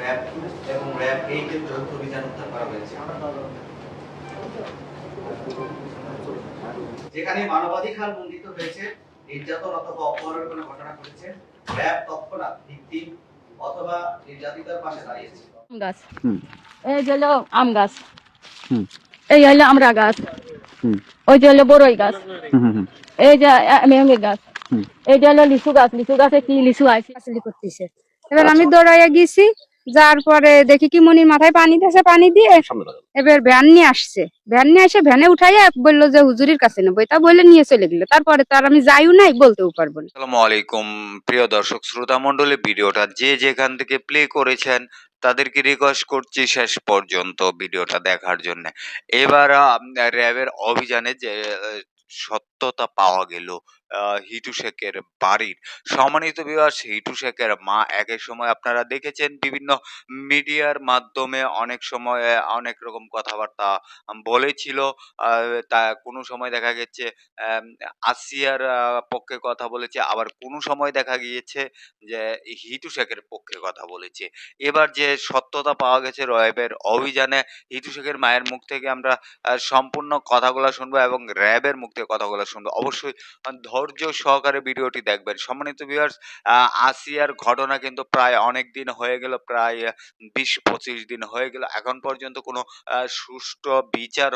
RAB এবং RAB এইটের যৌথ অভিযান উদ্ধার করা হয়েছে। যেখানে মানবাধিকার লঙ্ঘিত হয়েছে নির্যাতন অথবা অপহরণের কোনো ঘটনা ঘটেছে র্যাব তৎক্ষণাৎ অথবা নির্যাতিতার পাশে দাঁড়িয়েছে। গাছ। এই যে হলো আম গাছ। হুম। এই হলো আমরা গাছ। হুম। ওই যে হলো বড়ই গাছ। হুম হুম হুম। এই যে গাছ। হুম। এই যে হলো লিচু গাছ। লিচু গাছে কি লিচু করতেছে। এবার আমি দৌড়াইয়া গেছি যার পরে দেখি কি মনির মাথায় পানি দিয়েছে পানি দিয়ে এবার ভ্যান নিয়ে আসছে। ভ্যান নিয়ে এসে ভ্যানে উঠাইয়া বলল যে হুজুরির কাছে নেব। তা বলে নিয়ে চলে গেল। তারপরে তার আমি যাইও নাই বলতেও পারব না। আসসালামু আলাইকুম। প্রিয় দর্শক শ্রোতা মণ্ডলী ভিডিওটা যে যেখান থেকে প্লে করেছেন তাদেরকে রিকোয়েস্ট করছি শেষ পর্যন্ত ভিডিওটা দেখার জন্য। এবার র্যাবের অভিযানে যে সত্যতা পাওয়া গেল আহ, হিটু শেখের বাড়ির। সম্মানিত বিবাস হিটু শেখের মা এক এক সময় আপনারা দেখেছেন বিভিন্ন মিডিয়ার মাধ্যমে অনেক সময় অনেক রকম কথাবার্তা বলেছিল। আহ, তা কোনো সময় দেখা গেছে আসিয়ার আহ, পক্ষে কথা বলেছে আবার কোনো সময় দেখা গিয়েছে যে হিটু শেখের পক্ষে কথা বলেছে। এবার যে সত্যতা পাওয়া গেছে রয়েবের অভিযানে হিটু শেখের মায়ের মুখ থেকে আমরা আহ, সম্পূর্ণ কথাগুলো শুনব এবং র্যাবের মুখ থেকে কথাগুলো শুনব। অবশ্যই ধৈর্য সহকারে ভিডিওটি দেখবেন। সম্মানিত ভিউয়ার্স আসিয়ার ঘটনা কিন্তু প্রায় অনেক দিন হয়ে গেল, প্রায় বিশ পঁচিশ দিন হয়ে গেল। এখন পর্যন্ত কোনো সুষ্ঠু বিচার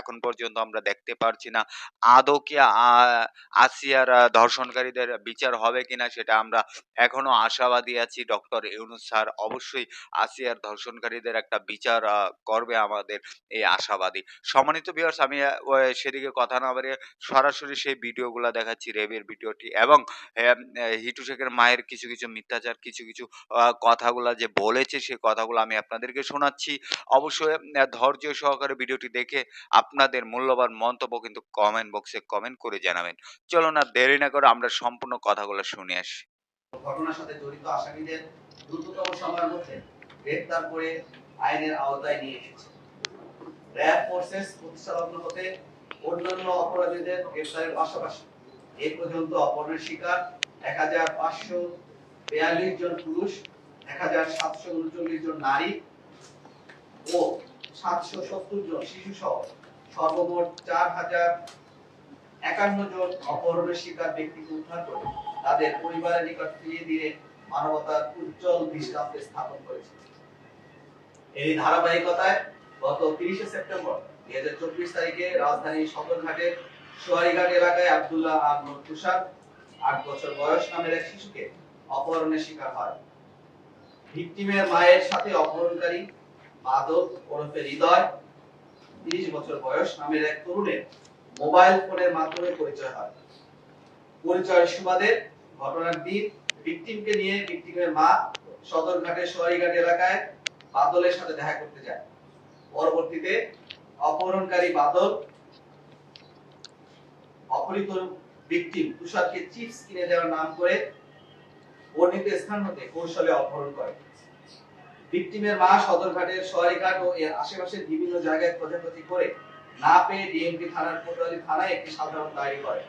এখন পর্যন্ত আমরা দেখতে পারছি না। আদৌ কি আসিয়ার ধর্ষণকারীদের বিচার হবে কিনা সেটা আমরা এখনও আশাবাদী আছি। ডক্টর ইউনুস স্যার অবশ্যই আসিয়ার ধর্ষণকারীদের একটা বিচার করবে আমাদের এই আশাবাদী। সম্মানিত বিয়ার্স আমি সেদিকে কথা না বাড়িয়ে সরাসরি সেই ভিডিওগুলো দেখাচ্ছি। রেবের ভিডিওটি এবং হিটু শেখের মায়ের কিছু কিছু মিথ্যাচার, কিছু কিছু কথাগুলো যে বলেছে সে কথাগুলো আমি আপনাদেরকে শোনাচ্ছি। অবশ্যই ধৈর্য সহকারে ভিডিওটি দেখে আপনাদের মূল্যবান মন্তব্য কিন্তু কমেন্ট বক্সে কমেন্ট করে জানাবেন। চলো না দেরি না করে আমরা সম্পূর্ণ কথাগুলো শুনে আসি। ঘটনার সাথে জড়িত আসামিদের দ্রুততম সময়ের মধ্যে গ্রেফতার করে আইনের আওতায় নিয়ে এসেছে। র্যাব ফোর্সেস প্রতিষ্ঠালগ্ন হতে অন্যান্য অপরাধীদের গ্রেফতারের পাশাপাশি এ পর্যন্ত অপহরণের শিকার এক হাজার পাঁচশো বেয়াল্লিশ জন পুরুষ, এক হাজার সাতশো উনচল্লিশ জন নারী ও সাতশো সত্তর জন শিশু সহ সর্বমোট চার হাজার একান্ন জন অপহরণের শিকার ব্যক্তিকে উদ্ধার করে তাদের পরিবারের নিকট ফিরিয়ে দিয়ে মানবতার উজ্জ্বল দৃষ্টান্তে স্থাপন করেছে। এই ধারাবাহিকতায় গত তিরিশে সেপ্টেম্বর দুই হাজার চব্বিশ তারিখে রাজধানীর সদরঘাটের সোয়ারিঘাট এলাকায় আব্দুল্লাহ আহমদ তুষার, আট বছর বয়স নামের এক শিশুকে অপহরণের শিকার হয়। ভিকটিমের মায়ের সাথে অপহরণকারী মাদক ওরফে হৃদয়, তিরিশ বছর বয়স নামের এক তরুণের মোবাইল ফোনের মাধ্যমে পরিচয় হয়। পরিচয়ের সুবাদে ঘটনার দিন ভিকটিমকে নিয়ে ভিকটিমের মা সদরঘাটের সোয়ারিঘাট এলাকায় বাদলের সাথে দেখা করতে যায়। পরবর্তীতে অপহরণকারী বাদল অপহৃত ভিকটিম তুষারকে চিপস কিনে দেওয়ার নাম করে বর্ণিত স্থান হতে কৌশলে অপহরণ করে। ভিকটিমের মা সদরঘাটের সোয়ারিঘাট ও এর আশেপাশের বিভিন্ন জায়গায় খোঁজাখুঁজি করে না পেয়ে ডিএমপি থানার কোতোয়ালি থানায় একটি সাধারণ ডায়েরি করে।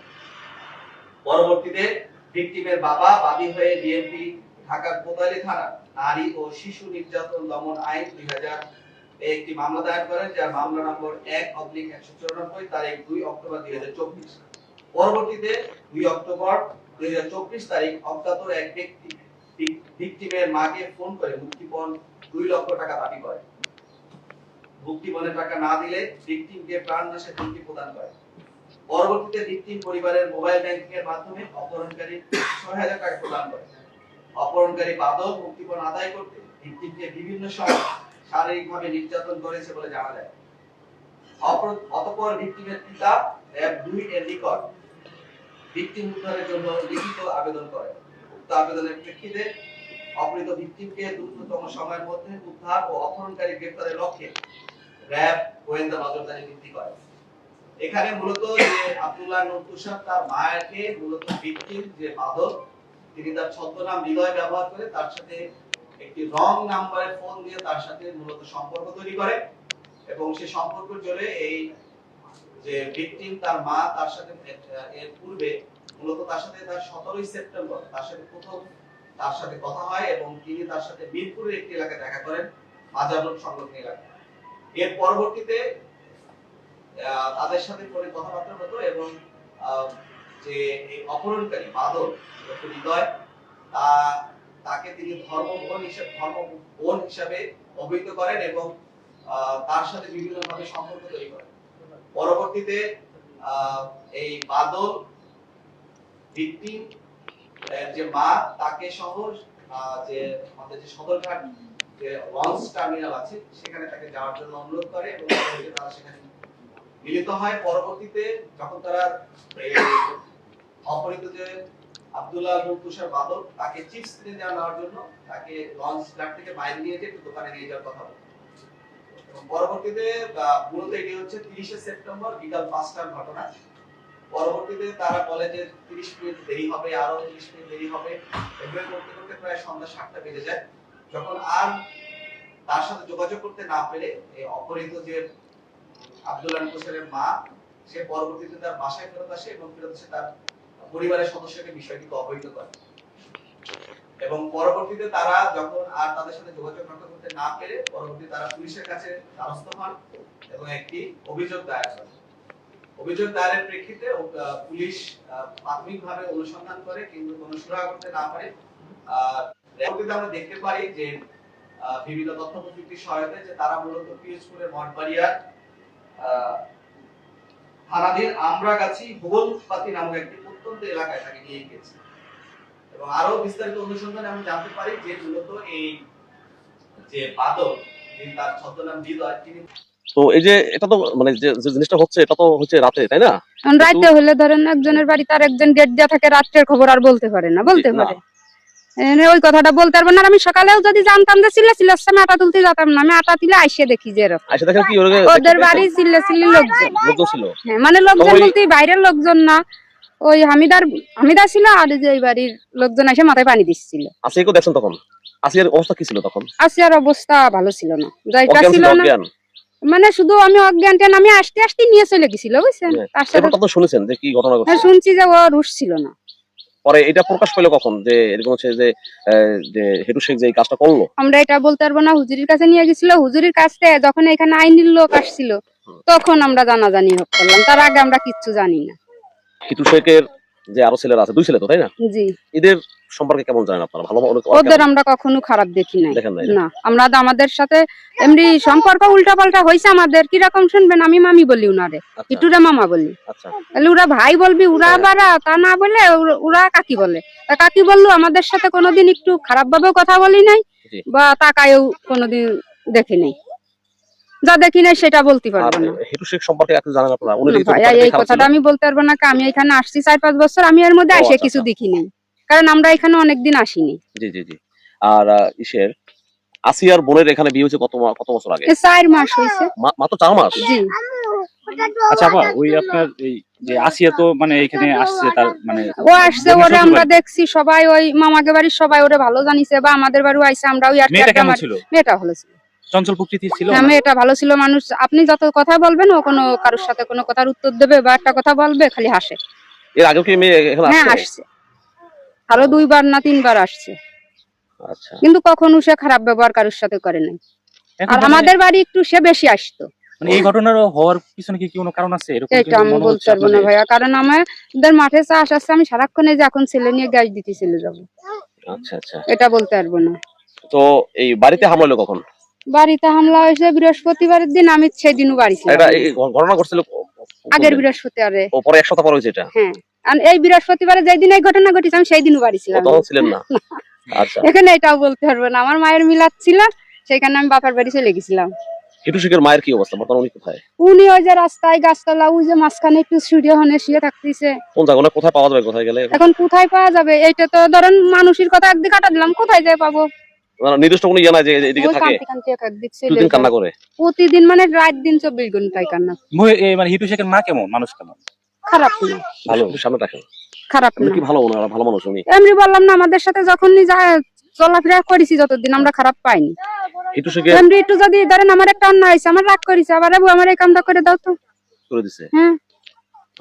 পরবর্তীতে ভিকটিমের বাবা বাদী হয়ে ডিএমপি ঢাকার কোতোয়ালি থানা নারী ও শিশু নির্যাতন দমন আইন দুই হাজার একটি মামলা দায়ের করেন, যার মামলা নম্বর এক অব্লিক একশো চুরানব্বই, তারিখ দুই অক্টোবর দুই হাজার চব্বিশ। পরবর্তীতে দুই অক্টোবর দুই হাজার চব্বিশ তারিখ অজ্ঞাত এক ব্যক্তি ভিকটিমের মাকে ফোন করে মুক্তিপণ দুই লক্ষ টাকা দাবি করে। মুক্তিপণের টাকা না দিলে ভিকটিমকে প্রাণনাশের হুমকি প্রদান করে। পরবর্তীতে ভিকটিম পরিবারের মোবাইল ব্যাংকিং এর মাধ্যমে অপহরণকারী ছয় হাজার টাকা প্রদান করে। অপহরণকারী বাদল মুক্তিপণ আদায় করতে ভিকটিমকে বিভিন্ন সময় শারীরিকভাবে নির্যাতন করেছে বলে জানা যায়। অতঃপর ভিকটিমের পিতা র্যাব দুই এর নিকট উদ্ধারের জন্য লিখিত আবেদন উক্ত আবেদনের প্রেক্ষিতে অপহৃত দ্রুততম সময়ের মধ্যে উদ্ধার ও অপহরণকারী গ্রেফতারের লক্ষ্যে র্যাব গোয়েন্দা নজরদারি বৃদ্ধি করে। এখানে মূলত যে আব্দুল্লাহ তার মায়াকে মূলত যে তিনি তার ছদ্মনাম হৃদয় ব্যবহার করে তার সাথে একটি রং নাম্বারে ফোন দিয়ে তার সাথে মূলত সম্পর্ক তৈরি করে এবং সে সম্পর্কের জোরে এই যে ভিকটিম তার মা তার সাথে এর- পূর্বে মূলত তার সাথে তার সতেরোই সেপ্টেম্বর তার সাথে প্রথম তার সাথে কথা হয় এবং তিনি তার সাথে মিরপুরের একটি এলাকায় দেখা করেন রোড সংলগ্ন এলাকায়। এর পরবর্তীতে তাদের সাথে ফোনে কথাবার্তা হতো এবং যে এই অপহরণকারী বাদল হৃদয়, তা, তাকে তিনি ধর্ম বোন হিসেবে ধর্ম বোন হিসাবে অভিহিত করেন এবং তার সাথে বিভিন্ন ভাবে সম্পর্ক তৈরি করেন। পরবর্তীতে এই বাদল ভিকটিম যে মা, তাকে সহ যে আমাদের যে সদরঘাট, যে লঞ্চ টার্মিনাল আছে, সেখানে তাকে যাওয়ার জন্য অনুরোধ করে এবং তারা সেখানে মিলিত হয়। পরবর্তীতে যখন তারা অপহৃত যে আব্দুল্লাহ আল তুষার বাদল, তাকে চিপস কিনে দেওয়া নেওয়ার জন্য তাকে লঞ্চ ঘাট থেকে বাইরে নিয়ে যেয়ে দোকানে নিয়ে যাওয়ার কথা বলে। পরবর্তীতে মূলত এটি হচ্ছে তিরিশে সেপ্টেম্বর, বিকাল পাঁচটার ঘটনা। পরবর্তীতে তারা তিরিশ মিনিট দেরি হবে, আরও তিরিশ মিনিট দেরি হবে। এভাবে করতে করতে প্রায় সন্ধ্যা সাতটা বেজে যায়। যখন আর তার সাথে যোগাযোগ করতে না পেরে এই অপহৃত যে আব্দুল্লাহ হোসেনের মা, সে পরবর্তীতে তার বাসায় ফেরত আসে এবং ফেরত এসে তার পরিবারের সদস্যকে বিষয়টিকে অবহিত করে। এবং পরবর্তীতে তারা যখন আর তাদের সাথে যোগাযোগ রক্ষা করতে না পেরে পরবর্তীতে তারা পুলিশের কাছে দ্বারস্থ হন এবং একটি অভিযোগ দায়ের করে অভিযোগ দায়েরের প্রেক্ষিতে পুলিশ প্রাথমিকভাবে অনুসন্ধান করে কিন্তু কোনো সুরাহা করতে না পারে। পরবর্তীতে আমরা দেখতে পাই যে বিভিন্ন তথ্য প্রযুক্তির সহায়তায় যে তারা মূলত পিএসপুরের মঠবাড়িয়ার থানাধীন আমরাগাছি হোগলপাতি নামক একটি প্রত্যন্ত এলাকায় তাকে নিয়ে গিয়েছে। এবং আরও বিস্তারিত অনুসন্ধানে আমরা জানতে পারি যে মূলত এই যে বাদল তার ছদ্মনাম হৃদয় তিনি তো এই যে এটা তো মানে যে জিনিসটা হচ্ছে এটা তো হচ্ছে রাতে তাই না? রাতে হলে ধরেন একজনের বাড়িতে আর একজন গেট দেওয়া থাকে রাত্রের খবর আর বলতে পারে না বলতে পারে। এনে ওই কথাটা বলতে পারব না। আর আমি সকালেও যদি জানতাম যে সিলে সিলে আমি আটা তুলতে যেতাম না। আমি আটা তুলে আইসে দেখি যে এরকম। আইসা দেখেন কি ওরা ওদের বাড়ি সিলে সিলে লোকজন। লোকজন ছিল। হ্যাঁ মানে লোকজন বলতে বাইরের লোকজন না। ওই হামিদার হামিদা ছিল আর যে এই বাড়ির লোকজন এসে মাথায় পানি দিচ্ছিল। আসিয়াকে দেখছেন তখন? আসিয়ার অবস্থা কি ছিল তখন? আসিয়ার অবস্থা ভালো ছিল না। জায়গা ছিল না। মানে শুধু আমি অজ্ঞান ট্যান আমি আসতে আসতে নিয়ে চলে গেছিল বুঝছেন? হ্যাঁ। তার সাথে তো শুনেছেন যে কি ঘটনা হ্যাঁ, ঘটছে শুনছি যে ও রুশ ছিল না। পরে এটা প্রকাশ পেল কখন? যে এরকম হচ্ছে যে যে হেটু শেখ যে এই কাজটা করল? আমরা এটা বলতে পারব না হুজুরির কাছে নিয়ে গেছিল। হুজুরির কাছে যখন এখানে আইনের লোক আসছিল তখন আমরা জানাজানি হোক করলাম। তার আগে আমরা কিচ্ছু জানি না। হিটু শেখের যে আরও ছেলেরা আছে দুই ছেলে তো তাই না? জি। এদের সম্পর্কে কেমন জানেন আপনারা? ভালো ওদের আমরা কখনো খারাপ দেখি নাই। না? আমরা আমাদের সাথে এমনি সম্পর্ক উল্টা পাল্টা হয়েছে আমাদের। কীরকম শুনবেন? আমি মামি বলি উনারে। আচ্ছা। ইটুরে মামা বলি। আচ্ছা। তাহলে ওরা ভাই বলবি ওরা বারা তা না বলে ওরা- ওরা কাকি বলে। তা কাকি বলল আমাদের সাথে কোনোদিন একটু খারাপ ভাবেও কথা বলি নাই বা তাকায়ও কোনোদিন দেখি নাই। যা দেখি নাই সেটা বলতে পারব না। হিটু শেখ সম্পর্কে একটু জানেন আপনারা? না ভাইয়া এই কথাটা আমি বলতে পারব না আমি এখানে আসছি চার পাঁচ বছর আমি এর মধ্যে এসে আচ্ছা, কিছু আচ্ছা। দেখি নাই কারণ আমরা এখানে অনেকদিন আসিনি। জি জি জি। আর ইসের আসিয়ার বোনের এখানে বিয়ে হয়েছে কত কত বছর আগে? চার মাস হয়েছে। মাত্র চার মাস? জি। আচ্ছা আপা ওই আপনার এই যে আসিয়া তো মানে এখানে আসছে তার মানে ও আসছে ওরে আমরা দেখছি সবাই ওই মামাকে বাড়ির সবাই ওরে ভালো জানিছে বা আমাদের বাড়িও আইছে আমরা ওই আর মেয়েটা কেমন ছিল? মেয়েটা ভালো ছিল। চঞ্চল প্রকৃতির ছিল হ্যাঁ মেয়েটা ভালো ছিল মানুষ। আপনি যত কথা বলবেন ও কোনো কারোর সাথে কোনো কথার উত্তর দেবে বা একটা কথা বলবে খালি হাসে। এর আগেও কি মেয়ে এখানে হ্যাঁ আসছে? আরও দুইবার না তিনবার আসছে। আচ্ছা। কিন্তু কখনো সে খারাপ ব্যবহার কারোর সাথে করে নাই। আর মানে- আমাদের বাড়ি একটু সে বেশি আসতো। মানে এই ঘটনার হওয়ার পিছনে কি কোনো কারণ আছে? এরকম এটা আমি বলতে পারব না ভাইয়া কারণ আমাদের মাঠে চাষ আসছে আমি সারাক্ষণ যে এখন ছেলে নিয়ে গ্যাস দিতে চলে যাব। আচ্ছা আচ্ছা। এটা বলতে পারব না। তো এই বাড়িতে হামলা কখন? বাড়িতে হামলা হয়েছে বৃহস্পতিবারের দিন আমি সেদিনও বাড়ি ছিলাম। এটা এই ঘটনা ঘটছিল আগের বৃহস্পতিবারে। ও পরে এক সপ্তাহ পর হয়েছে এটা? হ্যাঁ। আর এই বৃহস্পতিবারে যেই দিন এই ঘটনা ঘটেছে আমি সেই দিনও বাড়ি ছিলাম। তখন ছিলেন না? আচ্ছা। এখানে এটাও বলতে পারব না। আমার মায়ের মিলাদ ছিল সেখানে আমি বাপার বাড়ি চলে গেছিলাম। হিটু শেখের মায়ের কি অবস্থা? বর্তমানে উনি কোথায়? উনি ওই যে রাস্তায় গাছতলা ওই যে মাঝখানে একটু সূর্য হনে শুয়ে থাকতেছে। কোন জায়গা কোথায় পাওয়া যাবে? কোথায় গেলে? এখন কোথায় পাওয়া যাবে? এইটা তো ধরেন মানুষের কথা একদিকে কাটা দিলাম কোথায় যাই পাবো? নির্দিষ্ট কোনো ইয়ে নাই যে এদিকে থাকে। দুদিন কান্না করে। প্রতিদিন মানে রাত দিন চব্বিশ ঘন্টায় কান্না মানে হিটু শেখের মা কেমন? মানুষ কেমন? খারাপ না। ভালো সামনে রাখেন। খারাপ না। কি ভালো ওনারা ভালো মানুষ উনি এমনি বললাম না আমাদের সাথে যখনই যা চলাফেরা করেছি যতদিন আমরা খারাপ পাইনি। এমনি একটু যদি ধরেন আমার একটা অন্যায় হয়েছে আমার রাগ করেছে আবার আবু আমার এই কামটা করে দাও তো। করে দিছে? হ্যাঁ।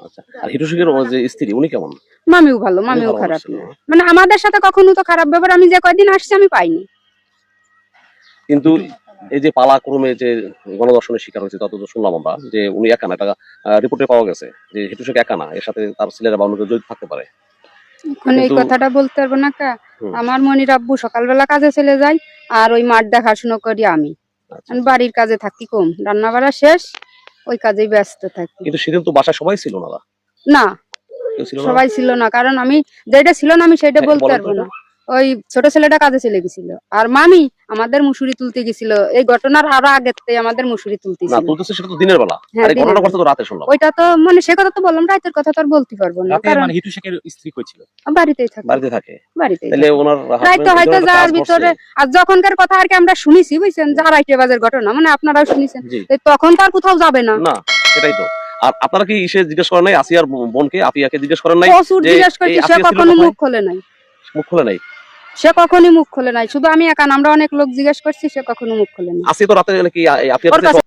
আচ্ছা আর হিটু শেখের যে স্ত্রী উনি কেমন? মামিও ভালো মামিও খারাপ না। মানে আমাদের সাথে কখনো তো খারাপ ব্যাপার আমি যে কয়দিন আসছি আমি পাইনি। কিন্তু এই যে পালাক্রমে যে গণদর্শনের শিকার হয়েছে তত শুনলাম আমরা যে উনি একা না এটা রিপোর্টে পাওয়া গেছে যে হিটু শেখ একা না এর সাথে তার ছেলেরা বা অন্য জড়িত থাকতে পারে। এখন এই কথাটা বলতে পারব না কা? আমার মনির আব্বু সকালবেলা কাজে চলে যায় আর ওই মাঠ দেখাশুনো করি আমি। আচ্ছা। বাড়ির কাজে থাকি কম রান্না বাড়া শেষ ওই কাজেই ব্যস্ত থাকি। কিন্তু সেদিন তো বাসায় সবাই ছিল না না সবাই ছিল না কারণ আমি যেটা ছিল না আমি সেটা হ্যাঁ, বলতে পারব না। ওই ছোট ছেলেটা কাজে চলে গেছিল। আর মামি আমাদের মুসুরি তুলতে গেছিল। এই ঘটনার আরও আগের থেকে আমাদের মুসুরি তুলতে না তুলতেছে সেটা তো দিনের বেলা। হ্যাঁ, আর ঘটনা করতে তো রাতে শুনলাম। ওইটা তো মানে সে কথা তো বললাম রাতের কথা তো আর বলতে পারব না। কারণ মানে হিটু শেখের স্ত্রী কইছিল বাড়িতেই থাকি। বাড়িতে থাকে। বাড়িতেই তাহলে ওনার রাইতে হয়তো এই ধরনের যার কাজ করছে। ভিতরে আর যখনকার কথা আর কি আমরা শুনেছি বুঝছেন? যা রাইটে বাজের ঘটনা মানে আপনারাও শুনেছেন। তখন তো আর কোথাও যাবে না। না সেটাই তো। আর আপনারা কি ইসে জিজ্ঞেস করেন নাই? আসিয়ার বোনকে আফিয়াকে জিজ্ঞেস করেন নাই? প্রচুর জিজ্ঞেস করছি সে কখনো মুখ খোলে নাই। মুখ খুলে নাই? সে কখনই মুখ খোলে নাই। শুধু আমি একা আমরা অনেক লোক জিজ্ঞেস করছি সে কখনো মুখ খোলে নাই। আসি তো রাতে কাছে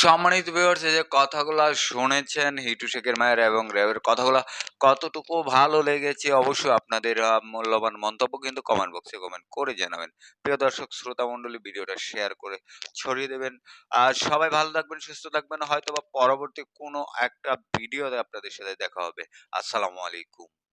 সম্মানিত ভিউয়ার্স এই যে কথাগুলো শুনেছেন হিটু শেখের মায়ের এবং র্যাবের কথাগুলো কতটুকু ভালো লেগেছে অবশ্যই আপনাদের মূল্যবান মন্তব্য কিন্তু কমেন্ট বক্সে কমেন্ট করে জানাবেন। প্রিয় দর্শক শ্রোতা মণ্ডলী ভিডিওটা শেয়ার করে ছড়িয়ে দেবেন। আর সবাই ভালো থাকবেন সুস্থ থাকবেন। হয়তো বা পরবর্তী কোনো একটা ভিডিওতে আপনাদের সাথে দেখা হবে। আসসালামু আলাইকুম।